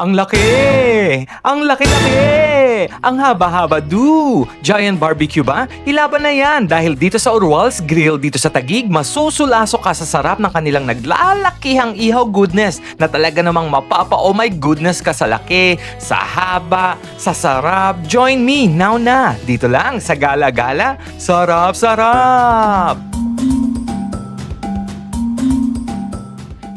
Ang laki! Ang laki-laki! Ang haba-haba do! Giant barbecue ba? Ilaban na yan dahil dito sa Urwals Grill dito sa Tagig, masusulaso ka sa sarap ng kanilang naglalakihang ihaw goodness na talaga namang mapapa oh my goodness ka sa laki, sa haba, sa sarap. Join me now na dito lang sa Gala Gala. Sarap,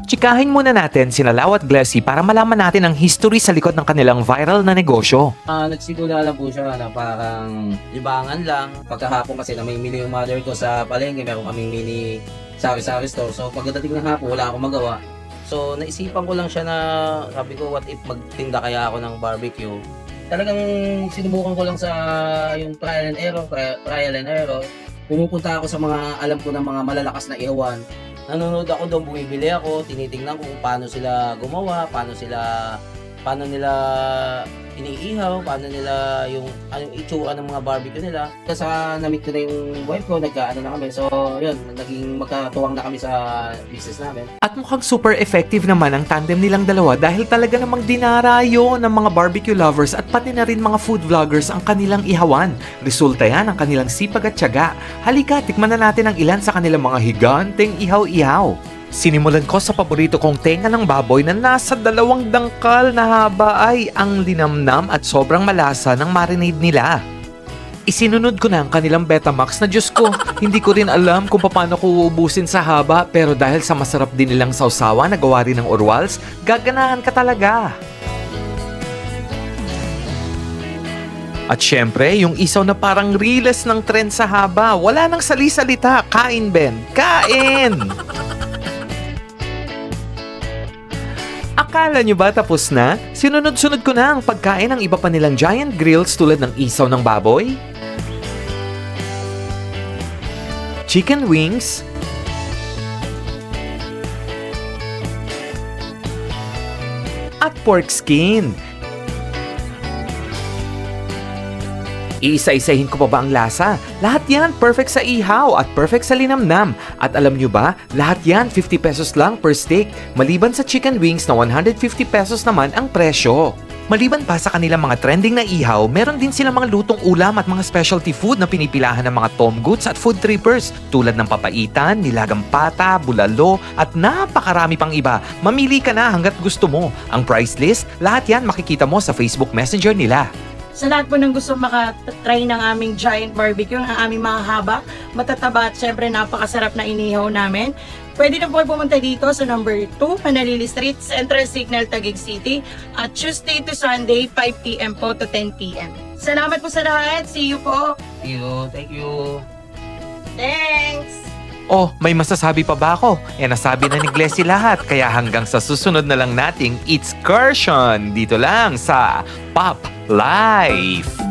Chikahin muna natin si Lalaw at Glessy para malaman natin ang history sa likod ng kanilang viral na negosyo. Ah, nagsimula lang po siya na parang libangan lang. Pagkahapon kasi na may mini yung mother ko sa palengke, meron kaming mini sari-sari store. So pagdating ng hapon, wala akong magawa. So naisipan ko lang siya na sabi ko, what if magtinda kaya ako ng barbecue? Talagang sinubukan ko lang sa yung trial and error, tri- trial and error. Pumupunta ako sa mga alam ko ng mga malalakas na ihawan. Nanonood ako doon, bumibili ako, tinitingnan ko kung paano sila gumawa, paano sila paano nila iniihaw, paano nila yung anong itsura ng mga barbecue nila. Kasi na-meet ko na yung wife ko, nagkaano na kami. So, yun, naging magkatuwang na kami sa business namin. At mukhang super effective naman ang tandem nilang dalawa dahil talaga namang dinarayo ng mga barbecue lovers at pati na rin mga food vloggers ang kanilang ihawan. Resulta yan ng kanilang sipag at tiyaga. Halika, tikman na natin ang ilan sa kanilang mga higanteng ihaw-ihaw. Sinimulan ko sa paborito kong tenga ng baboy na nasa dalawang dangkal na haba ay ang linamnam at sobrang malasa ng marinade nila. Isinunod ko na ang kanilang Betamax na Diyos ko. Hindi ko rin alam kung paano ko uubusin sa haba pero dahil sa masarap din nilang sausawa na gawa rin ng Orwals, gaganahan ka talaga. At syempre, yung isaw na parang riles ng trend sa haba, wala nang sali-salita. Kain, Ben. Kain! Akala nyo ba tapos na? Sinunod-sunod ko na ang pagkain ng iba pa nilang giant grills tulad ng isaw ng baboy, chicken wings, at pork skin. Iisa-isahin ko pa ba ang lasa? Lahat yan perfect sa ihaw at perfect sa linamnam. At alam nyo ba, lahat yan 50 pesos lang per steak. Maliban sa chicken wings na 150 pesos naman ang presyo. Maliban pa sa kanilang mga trending na ihaw, meron din silang mga lutong ulam at mga specialty food na pinipilahan ng mga tom goods at food trippers tulad ng papaitan, nilagang pata, bulalo at napakarami pang iba. Mamili ka na hanggat gusto mo. Ang price list, lahat yan makikita mo sa Facebook Messenger nila. Sa lahat po ng gusto makatry ng aming giant barbecue, ang aming mahahaba, matataba at syempre napakasarap na inihaw namin, pwede na po kayo pumunta dito sa number 2, Manalili Street, Central Signal, Taguig City, at Tuesday to Sunday, 5pm po to 10pm. Salamat po sa lahat. See you po. Thank you, thank you. Thanks! Oh, may masasabi pa ba ako? Eh nasabi na ni Glessy lahat, kaya hanggang sa susunod na lang nating excursion dito lang sa Pop Life!